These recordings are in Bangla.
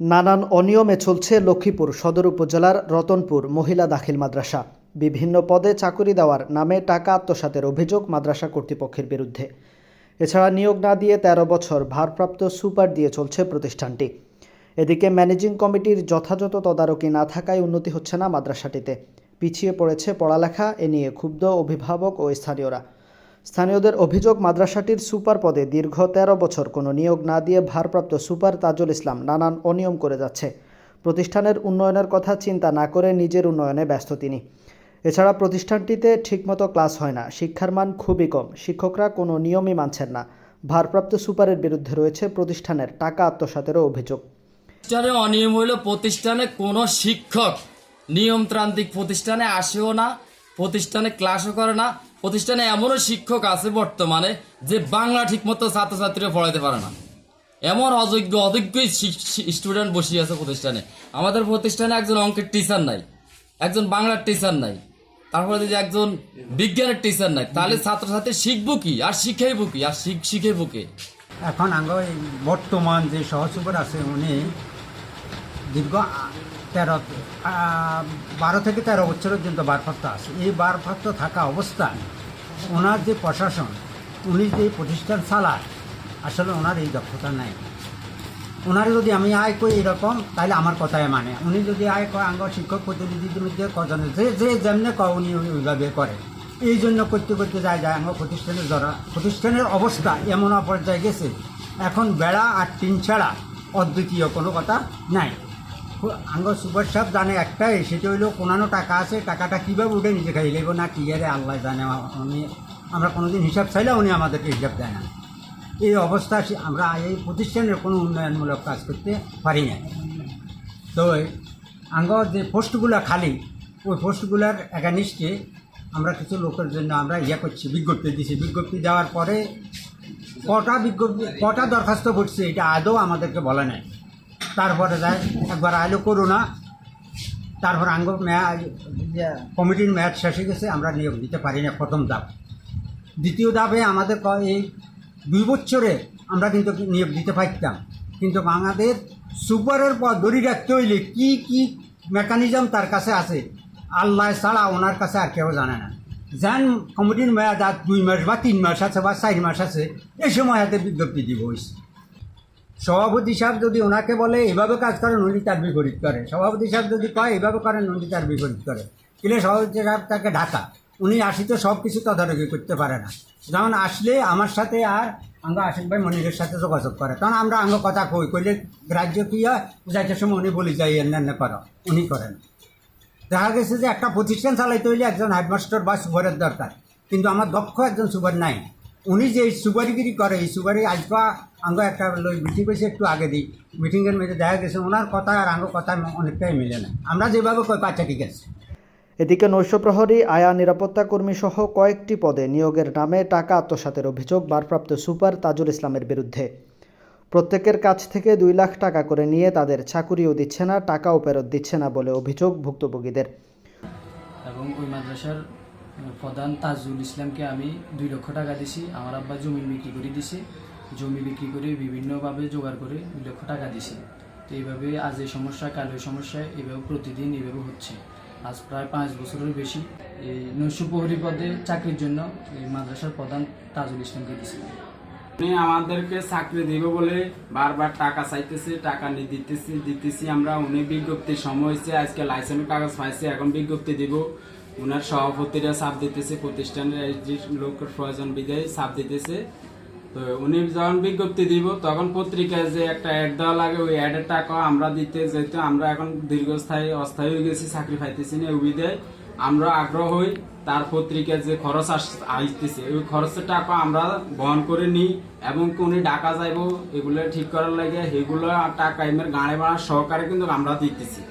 নানান অনিয়মে চলছে লক্ষ্মীপুর সদর উপজেলার রতনপুর মহিলা দাখিল মাদ্রাসা। বিভিন্ন পদে চাকুরি দেওয়ার নামে টাকা আত্মসাতের অভিযোগ মাদ্রাসা কর্তৃপক্ষের বিরুদ্ধে। এছাড়া নিয়োগ না দিয়ে ১৩ বছর ভারপ্রাপ্ত সুপার দিয়ে চলছে প্রতিষ্ঠানটি। এদিকে ম্যানেজিং কমিটির যথাযথ তদারকি না থাকায় উন্নতি হচ্ছে না মাদ্রাসাটিতে। পিছিয়ে পড়েছে পড়ালেখা, এ নিয়ে ক্ষুব্ধ অভিভাবক ও স্থানীয়রা। স্থানীয়দের অভিযোগ, মাদ্রাসাটির সুপার পদে দীর্ঘ ১৩ বছর কোনো নিয়োগ না দিয়ে ভারপ্রাপ্ত সুপার তাজুল ইসলাম নানান অনিয়ম করে যাচ্ছে। প্রতিষ্ঠানের উন্নয়নের কথা চিন্তা না করে নিজের উন্নয়নে ব্যস্ত তিনি। এছাড়া প্রতিষ্ঠানটিতে ঠিকমতো ক্লাস হয় না, শিক্ষার মান খুবই কম, শিক্ষকরা কোনো নিয়মই মানছেন না। ভারপ্রাপ্ত সুপারের বিরুদ্ধে রয়েছে প্রতিষ্ঠানের টাকা আত্মসাতেরও অভিযোগ। অনিয়ম হইল প্রতিষ্ঠানে কোনো শিক্ষক নিয়মতান্ত্রিক প্রতিষ্ঠানে আসেও না, প্রতিষ্ঠানে ক্লাসও করে না প্রতিষ্ঠানে এমনও শিক্ষক আছে বর্তমানে যে বাংলা ঠিকমতো ছাত্রছাত্রীরা পড়াইতে পারে না। এমন অযোগ্য, অযোগ্যই স্টুডেন্ট বসিয়ে আছে প্রতিষ্ঠানে। আমাদের প্রতিষ্ঠানে একজন অঙ্কের টিচার নাই, একজন বাংলার টিচার নাই, তারপরে যদি একজন বিজ্ঞানের টিচার নাই, তাহলে ছাত্রছাত্রী শিখব কি? আর শিখাইবো কি? আর শিখ- শিখাইবো কে? এখন আঙ্গ বর্তমান যে সহসুপার আছে, উনি দীর্ঘ তেরো বারো থেকে তেরো বছর পর্যন্ত বারপ্রাপ্ত আছে। এই বারপ্রাপ্ত থাকা অবস্থায় ওনার যে প্রশাসন, উনি যে প্রতিষ্ঠান চালায়, আসলে ওনার এই দক্ষতা নাই। ওনার যদি আমি আয় করি এরকম, তাহলে আমার কথায় মানে। উনি যদি আয় কয়, আঙ্গ শিক্ষক প্রতিনিধিদের মধ্যে কজন? যে যে যেমনি কয়, উনি ওইভাবে করে। এই জন্য করতে করতে যায় যায়, আঙ্গ প্রতিষ্ঠানের ধরা প্রতিষ্ঠানের অবস্থা এমন পর্যায়ে গেছে। এখন বেড়া আর টিন ছাড়া অদ্বিতীয় কোনো কথা নাই। আঙ্গ সুপার সাহেব জানে একটাই, সেটা হইল কোনানো টাকা আছে, টাকাটা কীভাবে উঠে নিজে খাই লেগো না, কী আরে আল্লাহ জানে উনি আমরা কোনোদিন হিসাব চাইলে উনি আমাদেরকে হিসাব দেয় না। এই অবস্থা আমরা এই প্রতিষ্ঠানের কোনো উন্নয়নমূলক কাজ করতে পারি না। তো আঙ্গ যে পোস্টগুলো খালি, ওই পোস্টগুলোর একানিষ্ঠে আমরা কিছু লোকের জন্য আমরা ইয়ে করছি, বিজ্ঞপ্তি দিছি। বিজ্ঞপ্তি দেওয়ার পরে কটা বিজ্ঞপ্তি, কটা দরখাস্ত করছে, এটা আদৌ আমাদেরকে বলে নাই। তারপরে যায় একবার আইলো করোনা তারপর আঙ্গ মেয়া কমিটির মেয়াদ শেষ হয়ে গেছে আমরা নিয়োগ দিতে পারি না প্রথম ধাপ। দ্বিতীয় ধাপে আমাদের এই দুই বছরে আমরা কিন্তু নিয়োগ দিতে পারতাম। কিন্তু বাংলাদেশ সুপারের পর দড়ি রাখতে হইলে কি কি মেকানিজম তার কাছে আছে? আল্লাহ ছাড়া ওনার কাছে আর কেউ জানে না। যান কমিটির মেয়াদ আর দুই মাস বা তিন মাস আছে বা চার মাস আছে এই সময় হাতে বিজ্ঞপ্তি দিব হয়েছে সভাপতি সাহেব যদি ওনাকে বলে, এভাবে কাজ করেন উনি তার বিপরীত করে। সভাপতি সাহেব যদি কয়, এভাবে করেন উনি তার বিপরীত করে। কিন্তু সভাপতি সাহেব তাকে ঢাকা উনি আসি তো সব কিছু তদারকি করতে পারে না। যেমন আসলে আমার সাথে আর আঙ্গ আশিক ভাই মনিরের সাথে যোগাযোগ করে। কারণ আমরা আঙ্গ কথা কই, কইলে রাজ্য কি হয়? যাইতে সময় উনি বলি যাই এনে করো। উনি করেন। দেখা গেছে যে একটা প্রতিষ্ঠান চালাইতে হইলে একজন হেডমাস্টার বা সুপারের দরকার। কিন্তু আমার দক্ষ একজন সুপার নাই। উনি যে সুপারিগিরি করে এই সুপারি আজকা আঙ্গ একটা মিটিং করেছে একটু আগে দিই। মিটিংয়ের মধ্যে দেখা গেছে ওনার কথা আর আঙ্গ কথা অনেকটাই মিলে না। আমরা যেভাবে কই পাচ্ছা ঠিক আছে। এদিকে নৈশপ্রহরী আয়া নিরাপত্তা কর্মী সহ কয়েকটি পদে নিয়োগের নামে টাকা আত্মসাতের অভিযোগ ভারপ্রাপ্ত সুপার তাজুল ইসলামের বিরুদ্ধে। প্রত্যেকের কাছ থেকে দুই লাখ টাকা করে নিয়ে তাদের চাকুরিও দিচ্ছে না টাকাও ফেরত দিচ্ছে না বলে অভিযোগ ভুক্তভোগীদের। এবং ওই মাদ্রাসার প্রধান তাজুল ইসলামকে আমি দুই লক্ষ টাকা দিছি, আমার আব্বা জমি বিক্রি করে দিছে। জমি বিক্রি করে বিভিন্নভাবে জোগাড় করে দুই লক্ষ টাকা দিছি। তো এইভাবে আজ এই সমস্যা, কাল এই সমস্যা, এইভাবে প্রতিদিন এইভাবে হচ্ছে। আজ প্রায় পাঁচ বছরের বেশি। এই নৈশপ্রহরী পদে চাকরির জন্য এই মাদ্রাসার প্রধান তাজুল ইসলামকে দিছিলাম উনি আমাদেরকে চাকরি দিব বলে বারবার টাকা চাইতেছে, টাকা নিয়ে দিতেছি দিতেছি আমরা। উনি বিজ্ঞপ্তির সময় হয়েছে, আজকে লাইসেন্সের কাগজ পাইছে, এখন বিজ্ঞপ্তি দিব। ওনার সভাপতিরা চাপ দিতেছে, প্রতিষ্ঠানের লোকের প্রয়োজন বিদায় চাপ দিতেছে। তো উনি যখন বিজ্ঞপ্তি দিব, তখন পত্রিকায় যে একটা অ্যাড দেওয়া লাগে, ওই অ্যাডের টাকা আমরা দিতে, যেহেতু আমরা এখন দীর্ঘস্থায়ী, অস্থায়ী হয়ে গেছি, চাকরি পাইতেছি না ওই বিদায় আমরা আগ্রহ হই তার পত্রিকায় যে খরচ আস- আসতেছে। ওই খরচের টাকা আমরা বহন করে নিই এবং উনি ডাকা যাইব, এগুলো ঠিক করার লাগে সেগুলো টাকা এমনি গাড়ি ভাড়া সহকারে কিন্তু আমরা দিতেছি।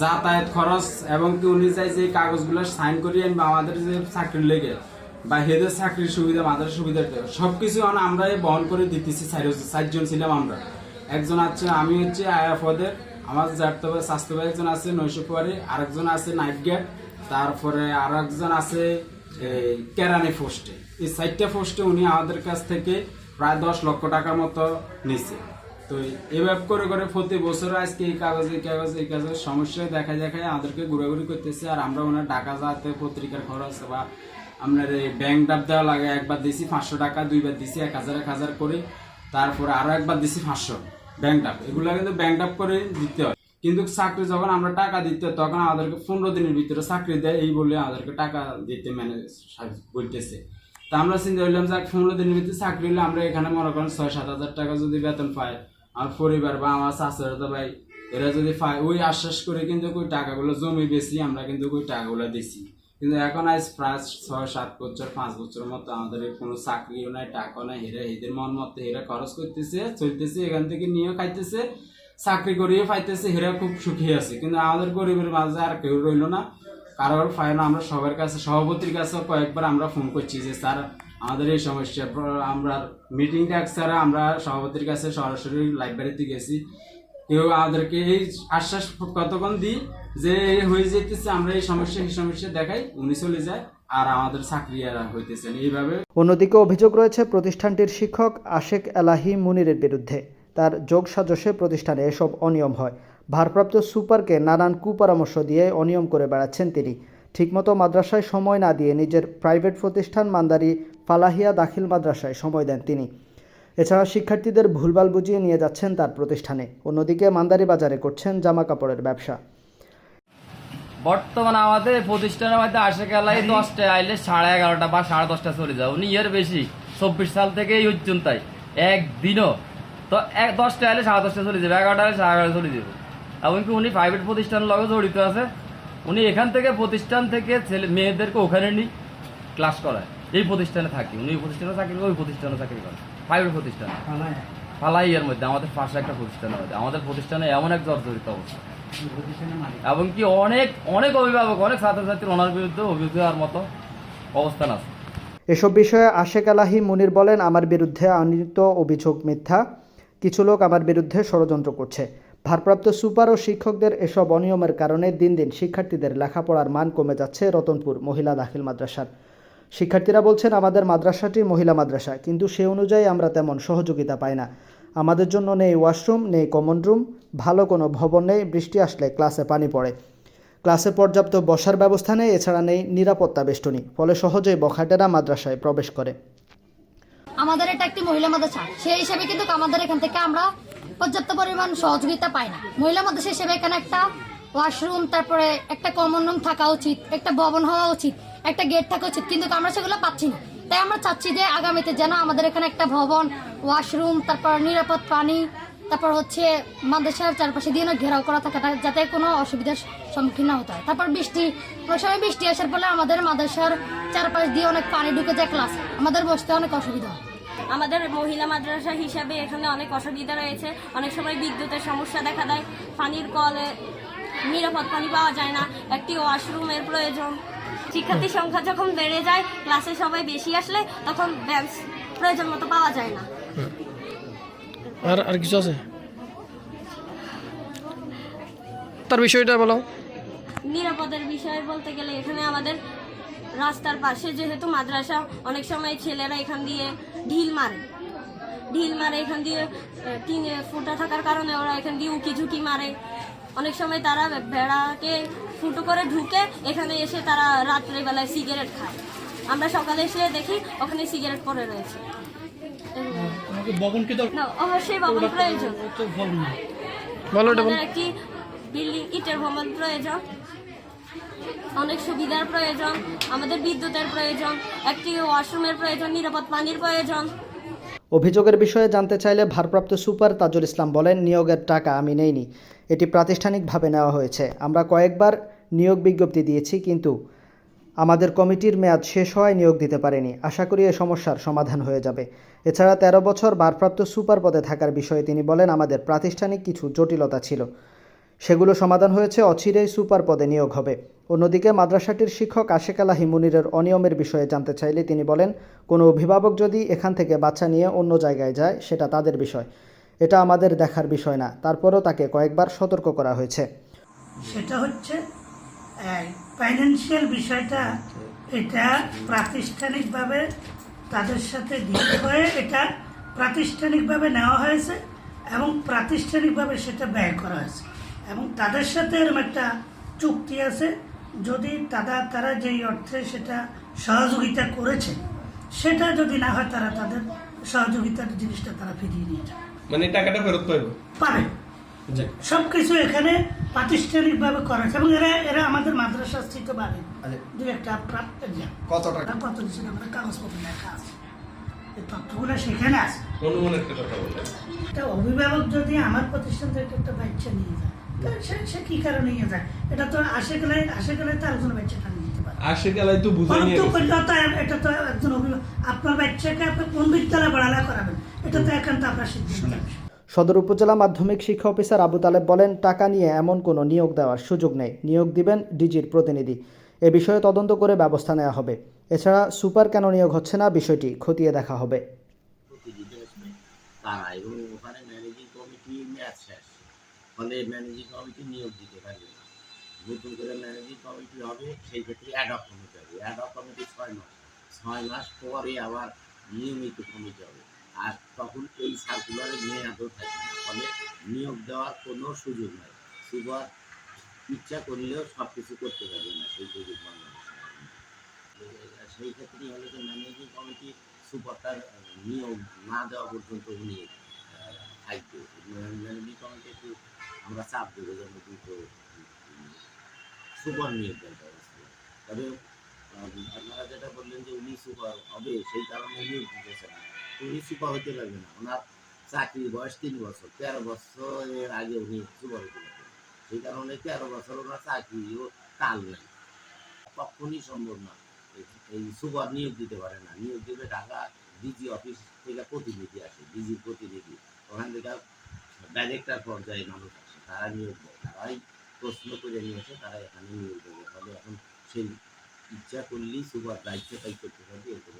যাতায়াত খরচ এবং কি উনি চাই যে কাগজগুলো সাইন করিয়ে আনবে আমাদের যে চাকরির লেগে বা হেদের চাকরির সুবিধা আমাদের সুবিধা সব সবকিছু আমরা বহন করে দিতেছি চারজন ছিলাম আমরা। একজন আছে, আমি হচ্ছে আয়া পদের আমার হবে স্বাস্থ্য একজন আছে নৈশপুয়ারি আরেকজন আছে নাইট গেট, তারপরে আর একজন আছে কেরানি পোস্টে। এই চারটা পোস্টে উনি আমাদের কাছ থেকে প্রায় দশ লক্ষ টাকার মতো নিছে। তো এভাবে করে করে প্রতি বছর আজকে এই কাগজ এই কাগজ এই কাগজ সমস্যা দেখা দেখায় আমাদেরকে ঘোরাঘুরি করতেছে। আর আমরা ওনার টাকা যাতে পত্রিকার খরচ বা আপনার এই ব্যাংক ডাব দেওয়া লাগে, একবার দিছি পাঁচশো টাকা, দুইবার দিছি এক হাজার এক হাজার করে। তারপরে আরও একবার দিছি পাঁচশো ব্যাংক ডাব। এগুলো কিন্তু ব্যাংক ডাব করে দিতে হয়। কিন্তু চাকরি যখন আমরা টাকা দিতে তখন আমাদেরকে পনেরো দিনের ভিতরে চাকরি দেয়, এই বলে আমাদেরকে টাকা দিতে মানে বলতেছে। তা আমরা চিন্তা করলাম যে পনেরো দিনের ভিতরে চাকরি হলে আমরা এখানে মনে করেন ছয়, সাত হাজার টাকা যদি বেতন পাই আমার পরিবার বা আমার চাচারা ভাই, এরা যদি ওই আশ্বাস করে কিন্তু ওই টাকাগুলো জমি বেশি আমরা কিন্তু ওই টাকাগুলো দিছি। কিন্তু এখন আজ প্রায় ছয়, সাত বছর, পাঁচ বছরের মতো আমাদের কোনো চাকরিও নাই, টাকাও নাই হেরা এদের মন মতো হেরা খরচ করতেছে, চলতেছে, এখান থেকে নিয়েও খাইতেছে, চাকরি করিয়ে পাইতেছে হেরা খুব সুখী আছে। কিন্তু আমাদের গরিবের মাঝে আর কেউ রইল না। কারোর পায় না, আমরা সবার কাছে, সভাপতির কাছে কয়েকবার আমরা ফোন করছি যে, স্যার আমাদের এই সমস্যা। আমরা মিটিং ডাক ছাড়া আমরা সভাপতির কাছে সরাসরি লাইব্রেরিতে গেছি। কেউ আমাদেরকে এই আশ্বাস কতক্ষণ দিই যে হয়ে যেতেছে আমরা এই সমস্যা এই সমস্যা দেখাই, উনি চলে যায় আর আমাদের চাকরি আর হইতেছে না এইভাবে অন্যদিকে অভিযোগ রয়েছে প্রতিষ্ঠানটির শিক্ষক আশেক এলাহি মুনিরের বিরুদ্ধে। তার যোগ সাজসে প্রতিষ্ঠানে এসব অনিয়ম হয়। ভারপ্রাপ্ত সুপারকে নানান কুপরামর্শ দিয়ে অনিয়ম করে বেড়াচ্ছেন তিনি। ঠিকমতো মাদ্রাসায় সময় না দিয়ে নিজের প্রাইভেট প্রতিষ্ঠান মান্দারি ফালাহিয়া দাখিল মাদ্রাসায় সময় দেন তিনি। এছাড়া শিক্ষার্থীদের ভুলভাল বুঝিয়ে নিয়ে যাচ্ছেন তার প্রতিষ্ঠানে। অন্যদিকে মান্দারি বাজারে করছেন জামা কাপড়ের ব্যবসা। বর্তমানে আমাদের প্রতিষ্ঠানের মধ্যে আসে গেলাই দশটা আইলে সাড়ে এগারোটা বা সাড়ে দশটা চলে যায়। উনি এর বেশি, চব্বিশ সাল থেকে এই তাই, একদিনও। তো এক দশটা আইলে সাড়ে দশটা চলে যাবে এগারোটা আইলে সাড়ে এগারোটা চলে যাবে। এমনকি উনি প্রাইভেট প্রতিষ্ঠানের লগে জড়িত আছে? উনি এখান থেকে প্রতিষ্ঠান থেকে ছেলে মেয়েদেরকে ওখানে নিয়ে ক্লাস করায়। এই প্রতিষ্ঠানে থাকি। উনি প্রতিষ্ঠানে চাকরি করে ওই প্রতিষ্ঠানে চাকরি করে। প্রাইভেট প্রতিষ্ঠানে। ফালাই এর মধ্যে আমাদের পাশে একটা প্রতিষ্ঠানের মধ্যে। আমাদের প্রতিষ্ঠানে এমন এক জর্জরিত অবস্থা। এবং কি অনেক অনেক অভিভাবক অনেক ছাত্রছাত্রীর ওনার বিরুদ্ধে অভিযোগ দেওয়ার মতো অবস্থান আছে। এসব বিষয়ে আশেক আলাহি মুনির বলেন আমার বিরুদ্ধে আনিত অভিযোগ মিথ্যা। কিছু লোক আমার বিরুদ্ধে ষড়যন্ত্র করছে। ভারপ্রাপ্ত সুপার ও শিক্ষকদের এসব অনিয়মের কারণে দিন দিন শিক্ষার্থীদের লেখাপড়ার মান কমে যাচ্ছে রতনপুর মহিলা দাখিল মাদ্রাসার। শিক্ষার্থীরা বলছেন, আমাদের মাদ্রাসাটি মহিলা মাদ্রাসা, কিন্তু সে অনুযায়ী আমরা তেমন সহযোগিতা পাই না। আমাদের জন্য নেই ওয়াশরুম, নেই কমন রুম, ভালো কোনো ভবন নেই, বৃষ্টি আসলে ক্লাসে পানি পড়ে। ক্লাসে পর্যাপ্ত বসার ব্যবস্থা নেই, এছাড়া নেই নিরাপত্তা বেষ্টনী, ফলে সহজেই বখাটেরা মাদ্রাসায় প্রবেশ করে। আমাদের এটা একটি মহিলা মাদ্রাসা, সেই হিসেবে কিন্তু আমাদের এখান থেকে আমরা পর্যাপ্ত পরিমাণ সহযোগিতা পায় না। মহিলা মাদ্রাসা হিসেবে এখানে একটা ওয়াশরুম তারপরে একটা কমন রুম থাকা উচিত, একটা ভবন হওয়া উচিত, একটা গেট থাকা উচিত, কিন্তু আমরা সেগুলো পাচ্ছি না। তাই আমরা চাচ্ছি যে আগামীতে যেন আমাদের এখানে একটা ভবন ওয়াশরুম তারপর নিরাপদ পানি, তারপর হচ্ছে মাদ্রাসার চারপাশে দিয়ে না ঘেরাও করা থাকে যাতে কোনো অসুবিধার সম্মুখীন না হতে হয়। তারপর বৃষ্টি অনেক সময় বৃষ্টি আসার ফলে আমাদের মাদ্রাসার চারপাশ দিয়ে অনেক পানি ঢুকে যায় ক্লাস আমাদের বসতে অনেক অসুবিধা হয়। আমাদের মহিলা মাদ্রাসা হিসাবে এখানে অনেক অসুবিধা রয়েছে। অনেক সময় বিদ্যুতের সমস্যা দেখা দেয়। পানির কলে নিরাপদ পানি পাওয়া যায় না। একটি ওয়াশরুমের প্রয়োজন। শিক্ষার্থীর সংখ্যা যখন বেড়ে যায় ক্লাসে সবাই বেশি আসলে তখন বেঞ্চ প্রয়োজন মতো পাওয়া যায় না। আর আর কিছু আছে? তার বিষয়টা বলো। নিরাপদের বিষয়ে বলতে গেলে এখানে আমাদের রাস্তার পাশে যেহেতু মাদ্রাসা অনেক সময় ছেলেরা এখান দিয়ে ঢিল মারে। ঢিল মারে এখান দিয়ে টিন ফুটা থাকার কারণে ওরা এখান দিয়ে উকি ঝুঁকি মারে। অনেক সময় তারা ভেড়াকে ফুটো করে ঢুকে এখানে এসে তারা রাত্রেবেলায় সিগারেট খায়। আমরা সকালে এসে দেখি ওখানে সিগারেট পড়ে রয়েছে। অবশ্যই ভবন প্রয়োজন। বলো এটা একটি বিল্ডিং ইটের ভবন প্রয়োজন। অনেক সুবিধার প্রয়োজন, আমাদের বিদ্যুতের প্রয়োজন, একটি ওয়াশরুমের প্রয়োজন, নিরাপদ পানির প্রয়োজন। অভিযোগের বিষয়ে জানতে চাইলে ভারপ্রাপ্ত সুপার তাজুল ইসলাম বলেন, নিয়োগের টাকা আমি নেইনি। এটি প্রাতিষ্ঠানিকভাবে নেওয়া হয়েছে। আমরা কয়েকবার নিয়োগ বিজ্ঞপ্তি দিয়েছি, কিন্তু আমাদের কমিটির মেয়াদ শেষ হওয়ায় নিয়োগ দিতে পারেনি। আশা করি এ সমস্যার সমাধান হয়ে যাবে। এছাড়া তেরো বছর ভারপ্রাপ্ত সুপার পদে থাকার বিষয়ে তিনি বলেন, আমাদের প্রাতিষ্ঠানিক কিছু জটিলতা ছিল। সেগুলো সমাধান হয়েছে, অচিরেই সুপার পদে নিয়োগ হবে। অন্যদিকে মাদ্রাসাটির শিক্ষক আশেক আলাহি মুনিরের অনিয়মের বিষয়ে জানতে চাইলে তিনি বলেন, কোনো অভিভাবক যদি এখান থেকে বাচ্চা নিয়ে অন্য জায়গায় যায়, সেটা তাদের বিষয়। এটা আমাদের দেখার বিষয় না। তারপরও তাকে কয়েকবার সতর্ক করা হয়েছে। সেটা হচ্ছে ফাইন্যান্সিয়াল বিষয়টা, এটা প্রাতিষ্ঠানিকভাবে তাদের সাথে ডিল হয়ে এটা প্রাতিষ্ঠানিকভাবে নেওয়া হয়েছে এবং প্রাতিষ্ঠানিকভাবে সেটা ব্যয় করা হয়েছে। এবং তাদের সাথে এরকম একটা চুক্তি আছে যদি তারা তারা যেই অর্থে সেটা সহযোগিতা করেছে সেটা যদি না হয় তারা তাদের সহযোগিতার জিনিসটা তারা ফিরিয়ে নিয়ে যাবে। মানে টাকাটা ফেরত পাইব পাবে। সবকিছু এখানে প্রাতিষ্ঠানিকভাবে করা এবং এরা এরা আমাদের মাদ্রাসা স্থিত পাবে দু একটা প্রাপ্ত কত টাকা? কত দিচ্ছিল আমাদের কাগজপত্র লেখা আছে। এই তথ্যগুলো সেখানে আছে। একটা অভিভাবক যদি আমার প্রতিষ্ঠান থেকে একটা বাচ্চা নিয়ে যায় সে সে কি কারণে নিয়ে এটা তো আসে গেলে আসে গেলে তার জন্য বাচ্চাটা নিয়ে পারে। আসে গেলাই তো বুঝাই নিয়ে পরন্তু গেছে। পরিণত এটা তো একজন আপনার বাচ্চাকে আপনি কোন বিদ্যালয়ে পড়ালেখা করাবেন? এটা তো একান্ত আপনার সিদ্ধান্ত। সদর উপজেলা মাধ্যমিক শিক্ষা অফিসার আবু তালেব বলেন টাকা নিয়ে এমন কোনো নিয়োগ দেওয়ার সুযোগ নেই। নিয়োগ দিবেন ডিজির প্রতিনিধি। এ বিষয়ে তদন্ত করে ব্যবস্থা নেওয়া হবে। এছাড়া সুপার কেন নিয়োগ হচ্ছে না বিষয়টি খতিয়ে দেখা হবে প্রতিনিধি আসবে তারা এবং ওখানে ম্যানেজিং কমিটি ম্যাচ শেষ ফলে ম্যানেজিং কমিটি নিয়োগ দিতে পারবে না। নতুন করে ম্যানেজিং কমিটি হবে, সেই ক্ষেত্রে অ্যাডপ কমিটি হবে। অ্যাডপ কমিটি ছয় মাস। ছয় মাস পরে আবার নিয়মিত কমিটি হবে। আর তখন এই সার্কুলারে মেয়াদও থাকবে না। ফলে নিয়োগ দেওয়ার কোনো সুযোগ নাই। সুপার ইচ্ছা করলেও সব কিছু করতে পারবে না সেই সুযোগ সেই ক্ষেত্রে হলে যে ম্যানেজিং কমিটি সুপারটার নিয়োগ না দেওয়া পর্যন্ত উনি থাকবে। ম্যানেজিং কমিটি আমরা চাপ দেবো যেন দ্রুত সুপার নিয়োগ দেওয়ার হয়। তবে আপনারা যেটা বললেন যে উনি সুপার হবে সেই কারণে নিয়োগ দিতেছে উনি সুপার হতে পারবে না ওনার বয়স তিন বছর তেরো বছরের আগে উনি সুপার হতে সেই কারণে তেরো বছর ওনার চাকরিও কাল নেই কখনই সম্ভব না এই- সুপার নিয়োগ দিতে পারে না নিয়োগ দিবে ঢাকা ডিজি অফিস থেকে প্রতিনিধি আসে ডিজির প্রতিনিধি ওখান থেকে ডাইরেক্টর পর্যায়ে মানুষ তারা নিয়োগ দেয় তারাই প্রশ্ন করে নিয়ে আসে তারা এখানে নিয়োগ দেবে এখন সেই ইচ্ছা করলেই সুপার দায়িত্ব তাই করতে পারবে এরকম।